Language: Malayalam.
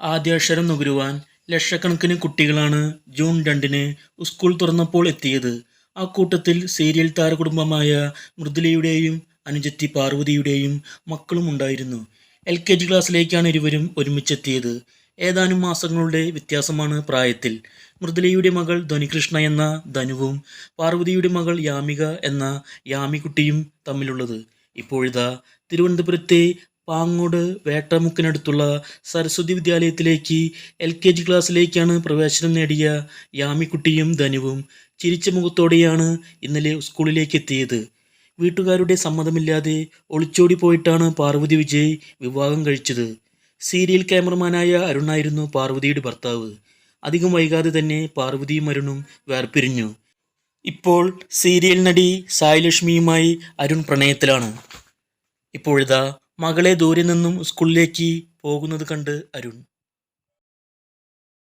ആദ്യാക്ഷരം നുകരുവാൻ ലക്ഷക്കണക്കിന് കുട്ടികളാണ് ജൂൺ രണ്ടിന് സ്കൂൾ തുറന്നപ്പോൾ എത്തിയത്. ആ കൂട്ടത്തിൽ സീരിയൽ താരകുടുംബമായ മൃദുലയുടെയും അനുജത്തി പാർവതിയുടെയും മക്കളും ഉണ്ടായിരുന്നു. എൽ കെ ജി ക്ലാസ്സിലേക്കാണ് ഇരുവരും ഒരുമിച്ചെത്തിയത്. ഏതാനും മാസങ്ങളുടെ വ്യത്യാസമാണ് പ്രായത്തിൽ. മൃദുലയുടെ മകൾ ധനികൃഷ്ണ എന്ന ധനുവും പാർവതിയുടെ മകൾ യാമിക എന്ന യാമിക്കുട്ടിയും തമ്മിലുള്ളത്. ഇപ്പോഴിതാ തിരുവനന്തപുരത്തെ പാങ്ങോട് വേട്ടമുക്കിനടുത്തുള്ള സരസ്വതി വിദ്യാലയത്തിലേക്ക് എൽ കെ ജി ക്ലാസ്സിലേക്കാണ് പ്രവേശനം നേടിയ യാമിക്കുട്ടിയും ധനുവും ചിരിച്ച മുഖത്തോടെയാണ് ഇന്നലെ സ്കൂളിലേക്ക് എത്തിയത് വീട്ടുകാരുടെ സമ്മതമില്ലാതെ ഒളിച്ചോടി പോയിട്ടാണ് പാർവതി വിജയ് വിവാഹം കഴിച്ചത്. സീരിയൽ ക്യാമറമാനായ അരുണായിരുന്നു പാർവതിയുടെ ഭർത്താവ്. അധികം വൈകാതെ തന്നെ പാർവതിയും അരുണും വേർപിരിഞ്ഞു. ഇപ്പോൾ സീരിയൽ നടി സായിലക്ഷ്മിയുമായി അരുൺ പ്രണയത്തിലാണ്. ഇപ്പോഴിതാ മകളെ ദൂരെ നിന്നും സ്കൂളിലേക്ക് പോകുന്നത് കണ്ട് അരുൺ.